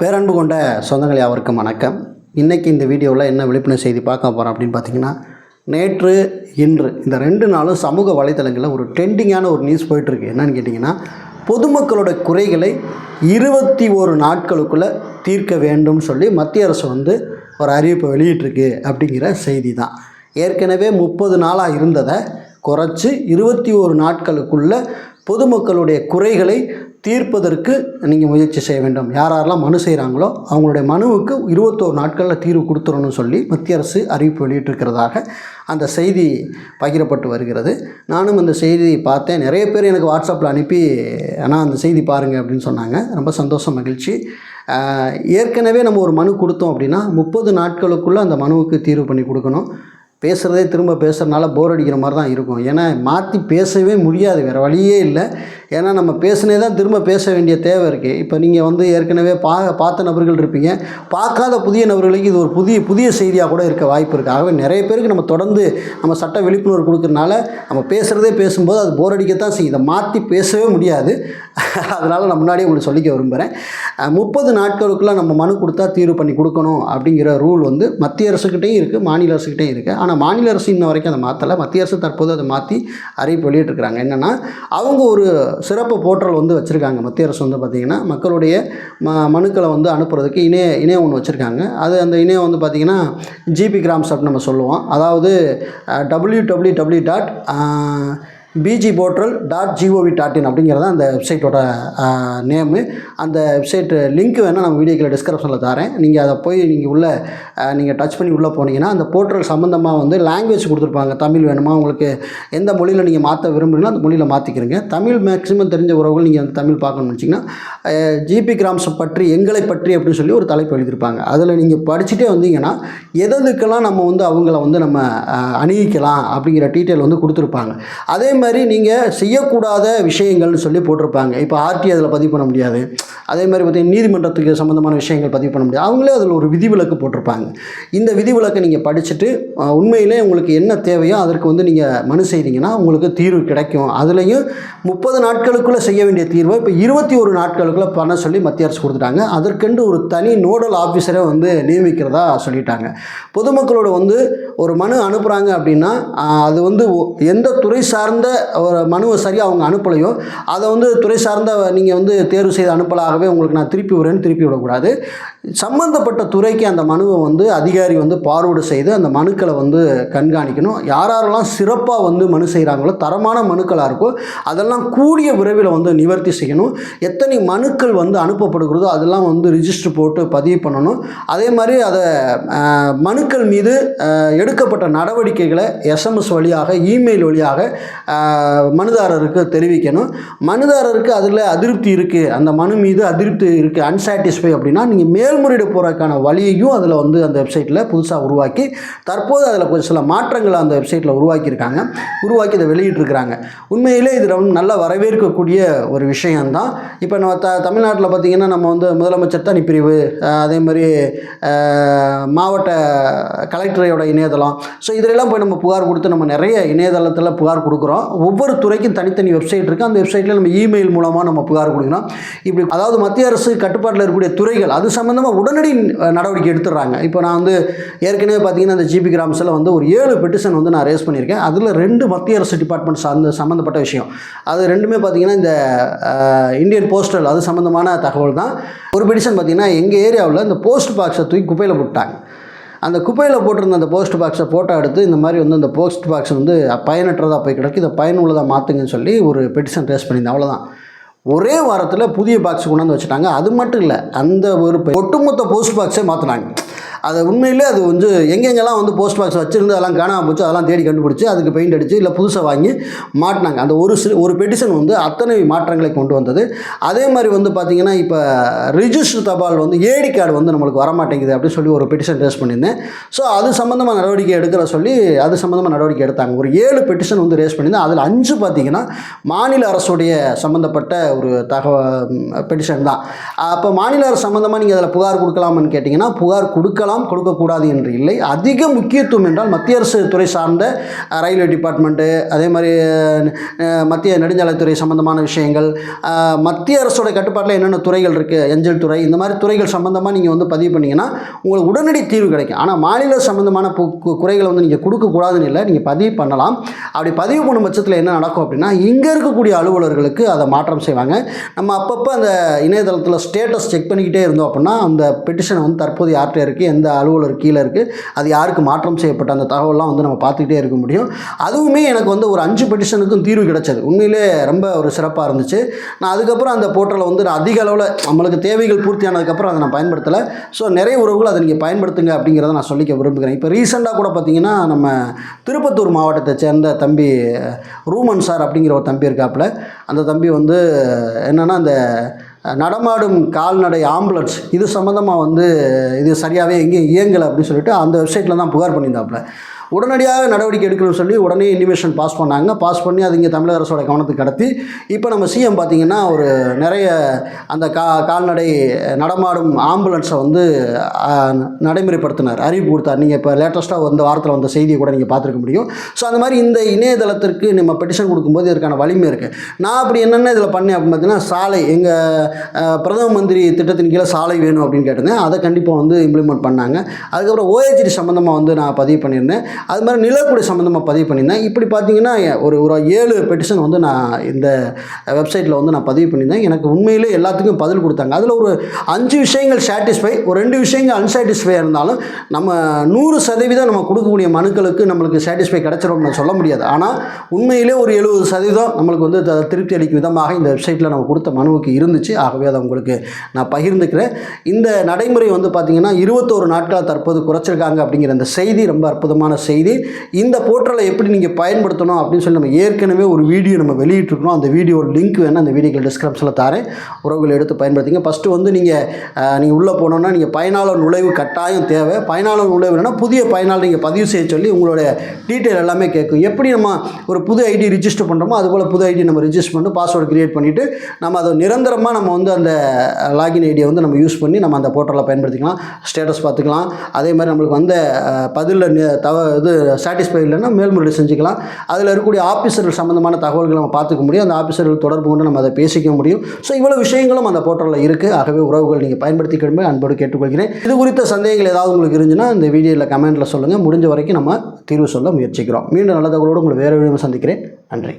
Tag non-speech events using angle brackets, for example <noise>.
பேரன்பு கொண்ட சொந்தங்கள் யாவருக்கும் வணக்கம். இன்றைக்கி இந்த வீடியோவில் என்ன விழிப்புணர்வு செய்தி பார்க்க போகிறோம் அப்படின்னு பார்த்தீங்கன்னா நேற்று இன்று இந்த ரெண்டு நாளும் சமூக வலைத்தளங்களில் ஒரு ட்ரெண்டிங்கான ஒரு நியூஸ் போயிட்டுருக்கு. என்னன்னு கேட்டிங்கன்னா பொதுமக்களோட குறைகளை இருபத்தி ஒரு நாட்களுக்குள்ளே தீர்க்க வேண்டும் சொல்லி மத்திய அரசு வந்து ஒரு அறிவிப்பை வெளியிட்டிருக்கு அப்படிங்கிற செய்தி தான் ஏற்கனவே முப்பது நாளாக இருந்ததை குறைச்சி இருபத்தி ஒரு நாட்களுக்குள்ளே பொதுமக்களுடைய குறைகளை தீர்ப்பதற்கு நீங்கள் முயற்சி செய்ய வேண்டும். யார் யாரெல்லாம் மனு செய்கிறாங்களோ அவங்களுடைய மனுவுக்கு இருபத்தோரு நாட்களில் தீர்வு கொடுத்துடணும்னு சொல்லி மத்திய அரசு அறிவிப்பு வெளியிட்டிருக்கிறதாக அந்த செய்தி பகிரப்பட்டு வருகிறது. நானும் அந்த செய்தியை பார்த்தேன். நிறைய பேர் எனக்கு வாட்ஸ்அப்பில் அனுப்பி ஆனால் அந்த செய்தி பாருங்கள் அப்படின்னு சொன்னாங்க. ரொம்ப சந்தோஷம் மகிழ்ச்சி. ஏற்கனவே நம்ம ஒரு மனு கொடுத்தோம் அப்படின்னா முப்பது நாட்களுக்குள்ளே அந்த மனுவுக்கு தீர்வு பண்ணி கொடுக்கணும். பேசுகிறதே திரும்ப பேசுகிறனால போர் அடிக்கிற மாதிரி தான் இருக்கும். ஏன்னா மாற்றி பேசவே முடியாது. வேறு வழியே இல்லை. ஏன்னா நம்ம பேசினே தான் திரும்ப பேச வேண்டிய தேவை இருக்குது இப்போ நீங்கள் வந்து ஏற்கனவே பா பார்த்த நபர்கள் இருப்பீங்க. பார்க்காத புதிய நபர்களுக்கு இது ஒரு புதிய புதிய செய்தியாக கூட இருக்க வாய்ப்பு இருக்குது ஆகவே நிறைய பேருக்கு நம்ம தொடர்ந்து நம்ம சட்ட விழிப்புணர்வு கொடுக்கறனால நம்ம பேசுகிறதே பேசும்போது அது போர் அடிக்கத்தான் செய்யும். இதை மாற்றி பேசவே முடியாது. <laughs> அதனால் நான் முன்னாடியே உங்களுக்கு சொல்லிக்க விரும்புகிறேன் முப்பது நாட்களுக்குள்ளே நம்ம மனு கொடுத்தா தீர்வு பண்ணி கொடுக்கணும் அப்படிங்கிற ரூல் வந்து மத்திய அரசுக்கிட்டேயும் இருக்குது மாநில அரசுக்கிட்டேயும் இருக்குது ஆனால் மாநில அரசு இன்ன வரைக்கும் அதை மாற்றலை மத்திய அரசு தற்போது அதை மாற்றி அறிவிப்பு வெளியிட்டிருக்கிறாங்க. என்னென்னா அவங்க ஒரு சிறப்பு போர்ட்டல் வந்து வச்சுருக்காங்க. மத்திய அரசு வந்து பார்த்திங்கன்னா மக்களுடைய ம மனுக்களை வந்து அனுப்புறதுக்கு இணைய இணையம் ஒன்று வச்சுருக்காங்க. அது அந்த இணையம் வந்து பார்த்திங்கன்னா ஜிபி கிராம்ஸ் அப்படின்னு நம்ம சொல்லுவோம். அதாவது W W W dot P G portal dot G O V dot in அப்படிங்கிறது அந்த வெப்சைட்டோட நேமு அந்த வெப்சைட் லிங்க் வேணால் நம்ம வீடியோக்கில் டிஸ்கிரிப்ஷனில் தரேன் நீங்கள் அதை போய் நீங்கள் உள்ளே நீங்கள் டச் பண்ணி உள்ளே போனீங்கன்னா அந்த போர்ட்டல் சம்மந்தமாக வந்து லாங்குவேஜ் கொடுத்துருப்பாங்க. தமிழ் வேணுமா? உங்களுக்கு எந்த மொழியில் நீங்கள் மாற்ற விரும்புகிறீங்களோ அந்த மொழியில் மாற்றிக்கிறீங்க தமிழ் மேக்ஸிமம் தெரிஞ்ச உறவுகள் நீங்கள் வந்து தமிழ் பார்க்கணும்னு வச்சிங்கன்னா ஜிபி கிராம்ஸ் பற்றி எங்களை பற்றி அப்படின்னு சொல்லி ஒரு தலைப்பு எழுதியிருப்பாங்க. அதில் நீங்கள் படிச்சுட்டே வந்தீங்கன்னா எதுக்கெல்லாம் நம்ம வந்து அவங்கள வந்து நம்ம அணுகிக்கலாம் அப்படிங்கிற டீட்டெயில் வந்து கொடுத்துருப்பாங்க. அதே மாதிரி நீங்கள் செய்யக்கூடாத விஷயங்கள்னு சொல்லி போட்டிருப்பாங்க. இப்போ ஆர்டி அதில் பதிவு பண்ண முடியாது. அதே மாதிரி பார்த்தீங்கன்னா நீதிமன்றத்துக்கு சம்மந்தமான விஷயங்கள் பதிவு பண்ண முடியாது. அவங்களே அதில் ஒரு விதிவிலக்கு போட்டிருப்பாங்க. இந்த விதிவிலக்கை நீங்கள் படிச்சுட்டு உண்மையிலே உங்களுக்கு என்ன தேவையோ அதற்கு வந்து நீங்கள் மனு செய்தீங்கன்னா உங்களுக்கு தீர்வு கிடைக்கும். அதுலேயும் முப்பது நாட்களுக்குள்ளே செய்ய வேண்டிய தீர்வை இப்போ இருபத்தி ஒரு நாட்களுக்குள்ளே பண்ண சொல்லி மத்திய அரசு கொடுத்துட்டாங்க. அதற்கென்று ஒரு தனி நோடல் ஆஃபீஸரை வந்து நியமிக்கிறதா சொல்லிட்டாங்க. பொதுமக்களோட வந்து ஒரு மனு அனுப்புகிறாங்க அப்படின்னா அது வந்து எந்த துறை சார்ந்த ஒரு மனுவை சரியாக அவங்க அனுப்பலையோ அதை வந்து துறை சார்ந்த நீங்கள் வந்து தேர்வு செய்து அனுப்பலாகவே உங்களுக்கு நான் திருப்பி விடுறேன்னு திருப்பி விடக்கூடாது. சம்மந்தப்பட்ட துறைக்கு அந்த மனுவை வந்து அதிகாரி வந்து பார்வோடு செய்து அந்த மனுக்களை வந்து கண்காணிக்கணும். யார் யாரெல்லாம் சிறப்பாக வந்து மனு செய்கிறாங்களோ தரமான மனுக்களாக இருக்கோ அதெல்லாம் கூடிய விரைவில் வந்து நிவர்த்தி செய்யணும். எத்தனை மனுக்கள் வந்து அனுப்பப்படுகிறதோ அதெல்லாம் வந்து ரிஜிஸ்டர் போட்டு பதிவு பண்ணணும். அதே மாதிரி அதை மனுக்கள் மீது எடுக்கப்பட்ட நடவடிக்கைகளை எஸ்எம்எஸ் வழியாக இமெயில் வழியாக மனுதாரருக்கு தெரிவிக்கணும். மனுதாரருக்கு அதில் அதிருப்தி இருக்குது அந்த மனு மீது அதிருப்தி இருக்குது அன்சாட்டிஸ்ஃபை அப்படின்னா நீங்கள் மேல்முறையீடு போகிறதுக்கான வழியையும் அதில் வந்து அந்த வெப்சைட்டில் புதுசாக உருவாக்கி தற்போது அதில் கொஞ்சம் சில மாற்றங்களை அந்த வெப்சைட்டில் உருவாக்கியிருக்காங்க. உருவாக்கி இதை வெளியிட்டிருக்கிறாங்க. உண்மையிலே இது ரொம்ப நல்லா வரவேற்கக்கூடிய ஒரு விஷயம்தான். இப்போ நம்ம த தமிழ்நாட்டில் பார்த்திங்கன்னா நம்ம வந்து முதலமைச்சர் தனிப்பிரிவு அதே மாதிரி மாவட்ட கலெக்டரையோட இணையதளம். ஸோ இதிலெல்லாம் போய் நம்ம புகார் கொடுத்து நம்ம நிறைய இணையதளத்தில் புகார் கொடுக்குறோம். ஒவ்வொரு துறைக்கும் தனித்தனி வெப்சைட் இருக்குது அந்த வெப்சைட்டில் நம்ம இமெயில் மூலமாக நம்ம புகார் கொடுக்கணும் இப்படி அதாவது மத்திய அரசு கட்டுப்பாட்டில் இருக்கக்கூடிய துறைகள் அது சம்மந்தமாக உடனடி நடவடிக்கை எடுத்துடுறாங்க. இப்போ நான் வந்து ஏற்கனவே பார்த்தீங்கன்னா அந்த ஜிபி கிராம்ஸில் வந்து ஒரு ஏழு பெட்டிஷன் வந்து நான் ரேஸ் பண்ணியிருக்கேன். அதில் ரெண்டு மத்திய அரசு டிபார்ட்மெண்ட் சார்ந்த சம்மந்தப்பட்ட விஷயம். அது ரெண்டுமே பார்த்தீங்கன்னா இந்த இந்தியன் போஸ்டல் அது சம்மந்தமான தகவல் தான் ஒரு பெடிஷன் பார்த்தீங்கன்னா எங்கள் ஏரியாவில் இந்த போஸ்ட் பாக்ஸை தூக்கி குப்பையில் போட்டாங்க அந்த குப்பையில் போட்டிருந்த அந்த போஸ்ட் பாக்ஸை ஃபோட்டோ எடுத்து இந்த மாதிரி வந்து அந்த போஸ்ட் பாக்ஸ் வந்து பயனற்றதாக போய் கிடக்கு. இதை பயனுள்ளதாக மாற்றுங்கன்னு சொல்லி ஒரு பெட்டிஷன் ரேஸ் பண்ணியிருந்தேன். அவ்வளோதான் ஒரே வாரத்தில் புதிய பாக்ஸ் கொண்டாந்து வச்சுட்டாங்க. அது மட்டும் இல்லை அந்த ஒரு ஒட்டுமொத்த போஸ்ட் பாக்ஸே மாற்றினாங்க அது உண்மையிலே அது வந்து எங்கெங்கெல்லாம் வந்து போஸ்ட் பாக்ஸ் வச்சுருந்து அதெல்லாம் காணாமல் போச்சு அதெல்லாம் தேடி கண்டுபிடிச்சி அதுக்கு பெயிண்ட் அடித்து இல்லை புதுசாக வாங்கி மாட்டினாங்க. அந்த ஒரு சில ஒரு பெட்டிஷன் வந்து அத்தனை மாற்றங்களை கொண்டு வந்தது. அதே மாதிரி வந்து பார்த்திங்கன்னா இப்போ ரிஜிஸ்டர் தபால் வந்து ஏடி கார்டு வந்து நம்மளுக்கு வரமாட்டேங்குது அப்படின்னு சொல்லி ஒரு பெட்டிஷன் ரேஸ் பண்ணியிருந்தேன். ஸோ அது சம்மந்தமாக நடவடிக்கை எடுக்கிற சொல்லி அது சம்மந்தமாக நடவடிக்கை எடுத்தாங்க. ஒரு ஏழு பெட்டிஷன் வந்து ரேஸ் பண்ணியிருந்தேன். அதில் அஞ்சு பார்த்திங்கன்னா மாநில அரசுடைய சம்மந்தப்பட்ட ஒரு தகவல் பெட்டிஷன் தான். அப்போ மாநில அரசு சம்மந்தமாக நீங்கள் அதில் புகார் கொடுக்கலாமான்னு கேட்டிங்கன்னா புகார் கொடுக்கலாம். கொடுக்கலாம் கொடுக்கக்கூடாது என்று இல்லை. அதிக முக்கியத்துவம் என்றால் மத்திய அரசு துறை சார்ந்த ரயில்வே டிபார்ட்மெண்ட்டு அதே மாதிரி மத்திய நெடுஞ்சாலைத்துறை சம்பந்தமான விஷயங்கள் மத்திய அரசோட கட்டுப்பாட்டில் என்னென்ன துறைகள் இருக்குது எஞ்சல் துறை இந்த மாதிரி துறைகள் சம்பந்தமாக நீங்கள் வந்து பதிவு பண்ணிங்கன்னா உங்களுக்கு உடனடி தீர்வு கிடைக்கும். ஆனால் மாநில சம்பந்தமான கு- குறைகளை வந்து நீங்கள் கொடுக்கக்கூடாதுன்னு இல்லை. நீங்கள் பதிவு பண்ணலாம். அப்படி பதிவு பண்ணும் பட்சத்தில் என்ன நடக்கும் அப்படின்னா இங்கே இருக்கக்கூடிய அலுவலர்களுக்கு அதை மாற்றம் செய்வாங்க. நம்ம அப்பப்போ அந்த இணையதளத்தில் ஸ்டேட்டஸ் செக் பண்ணிக்கிட்டே இருந்தோம் அப்படின்னா அந்த பெட்டிஷன் வந்து தற்போது யார்கிட்ட இருக்குது எந்த அலுவலர் கீழே இருக்குது அது யாருக்கு மாற்றம் செய்யப்பட்ட அந்த தகவல்லாம் வந்து நம்ம பார்த்துக்கிட்டே இருக்க முடியும். அதுவுமே எனக்கு வந்து ஒரு அஞ்சு பெட்டிஷனுக்கும் தீர்வு கிடச்சது. உண்மையிலே ரொம்ப ஒரு சிறப்பாக இருந்துச்சு. நான் அதுக்கப்புறம் அந்த போர்ட்டலை வந்து நான் அதிக அளவில் நம்மளுக்கு தேவைகள் பூர்த்தியானதுக்கப்புறம் அதை நான் பயன்படுத்தலை. ஸோ நிறைய உறவுகள் அதை நீங்கள் பயன்படுத்துங்க அப்படிங்கிறத நான் சொல்லிக்க விரும்புகிறேன். இப்போ ரீசெண்டாக கூட பார்த்தீங்கன்னா நம்ம திருப்பத்தூர் மாவட்டத்தை சேர்ந்த தம்பி ரூமன் சார் அப்படிங்கிற ஒரு தம்பி இருக்காப்புல. அந்த தம்பி வந்து என்னென்னா அந்த நடமாடும் கால்நடை ஆம்புலன்ஸ் இது சம்மந்தமாக வந்து இது சரியாகவே எங்கேயும் இயங்கலை அப்படின்னு சொல்லிட்டு அந்த வெப்சைட்டில் தான் புகார் பண்ணியிருந்தாப்புல. உடனடியாக நடவடிக்கை எடுக்கணும்னு சொல்லி உடனே இன்டிமேஷன் பாஸ் பண்ணாங்க. பாஸ் பண்ணி அது இங்கே தமிழக அரசோட கவனத்துக்கு கடத்தி இப்போ நம்ம சிஎம் பார்த்திங்கன்னா ஒரு நிறைய அந்த கா கால்நடை நடமாடும் ஆம்புலன்ஸை வந்து நடைமுறைப்படுத்தினார். அறிவிப்பு கொடுத்தார். நீங்கள் இப்போ லேட்டஸ்ட்டாக வந்த வாரத்தில் வந்த செய்தியை கூட நீங்கள் பார்த்துருக்க முடியும். ஸோ அந்த மாதிரி இந்த இணையதளத்திற்கு நம்ம பெட்டிஷன் கொடுக்கும்போது இதற்கான வலிமை இருக்குது நான் அப்படி என்னென்ன இதில் பண்ணேன் அப்படின்னு பார்த்தீங்கன்னா சாலை எங்கள் பிரதம மந்திரி திட்டத்தின் கீழே சாலை வேணும் அப்படின்னு கேட்டிருந்தேன். அதை கண்டிப்பாக வந்து இம்ப்ளிமெண்ட் பண்ணாங்க. அதுக்கப்புறம் ஓஎச்டி சம்மந்தமாக வந்து நான் பதிவு பண்ணியிருந்தேன். அது மாதிரி நிலக்குடி சம்மந்தமாக பதிவு பண்ணியிருந்தேன். இப்படி பார்த்தீங்கன்னா ஒரு ஒரு ஏழு பெட்டிஷன் வந்து நான் இந்த வெப்சைட்டில் வந்து நான் பதிவு பண்ணியிருந்தேன். எனக்கு உண்மையிலே எல்லாத்துக்கும் பதில் கொடுத்தாங்க. அதில் ஒரு அஞ்சு விஷயங்கள் சாட்டிஸ்ஃபை ஒரு ரெண்டு விஷயங்கள் அன்சாட்டிஸ்ஃபை இருந்தாலும் நம்ம நூறு சதவீதம் நம்ம கொடுக்கக்கூடிய மனுக்களுக்கு நம்மளுக்கு சாட்டிஸ்ஃபை கிடச்சிடும்னு சொல்ல முடியாது. ஆனால் உண்மையிலே ஒரு எழுபது சதவீதம் நம்மளுக்கு வந்து திருப்தி அளிக்கும் விதமாக இந்த வெப்சைட்டில் நம்ம கொடுத்த மனுவுக்கு இருந்துச்சு. ஆகவே அதை உங்களுக்கு நான் பகிர்ந்துக்கிறேன். இந்த நடைமுறை வந்து பார்த்திங்கன்னா இருபத்தோரு நாட்களாக தற்போது குறைச்சிருக்காங்க அப்படிங்கிற அந்த செய்தி ரொம்ப அற்புதமான செய்தி இந்த போர்ட்டலை எப்படி நீங்கள் பயன்படுத்தணும் அப்படின்னு சொல்லி நம்ம ஏற்கனவே ஒரு வீடியோ நம்ம வெளியிட்டிருக்கணும். அந்த வீடியோ லிங்க் வேணால் அந்த வீடியோக்கள் டிஸ்கிரிப்ஷனில் தரேன். உறவுகளை எடுத்து பயன்படுத்திங்க. ஃபஸ்ட்டு வந்து நீங்கள் நீங்கள் உள்ளே போனோன்னா நீங்கள் பயனாளர் நுழைவு கட்டாயம் தேவை. பயனாளர் நுழைவு புதிய பயனாளர் நீங்கள் பதிவு செய்ய சொல்லி உங்களுடைய டீட்டெயில் எல்லாமே கேட்கும். எப்படி நம்ம ஒரு புது ஐடி ரிஜிஸ்டர் பண்ணுறோமோ அதுபோல் புது ஐடி நம்ம ரிஜிஸ்டர் பண்ணி பாஸ்வேர்டு கிரியேட் பண்ணிவிட்டு நம்ம அதை நிரந்தரமாக நம்ம வந்து அந்த லாகின் ஐடியை வந்து நம்ம யூஸ் பண்ணி நம்ம அந்த போர்ட்டலில் பயன்படுத்திக்கலாம். ஸ்டேட்டஸ் பார்த்துக்கலாம். அதே மாதிரி நம்மளுக்கு வந்த பதிலில் தவ இது சாட்டிஸ்ஃபை இல்லைன்னா மேல்முறையீடு செஞ்சுக்கலாம். அதில் இருக்கக்கூடிய ஆஃபீஸர்கள் சம்மந்தமான தகவல்களை நம்ம பார்த்துக்க முடியும். அந்த ஆஃபீஸர்கள் தொடர்பு கொண்டு நம்ம அதை பேசிக்க முடியும். ஸோ இவ்வளோ விஷயங்களும் அந்த போர்ட்டலில் இருக்குது ஆகவே உறவுகள் நீங்கள் பயன்படுத்திக்கணுமே அன்போடு கேட்டுக்கொள்கிறேன். இது குறித்த சந்தேகங்கள் ஏதாவது உங்களுக்கு இருந்துச்சுன்னா இந்த வீடியோவில் கமெண்ட்டில் சொல்லுங்கள் முடிஞ்ச வரைக்கும் நம்ம தீர்வு சொல்ல முயற்சிக்கிறோம். மீண்டும் நல்ல தகவலோடு உங்களை வேறு வீடியோ சந்திக்கிறேன். நன்றி.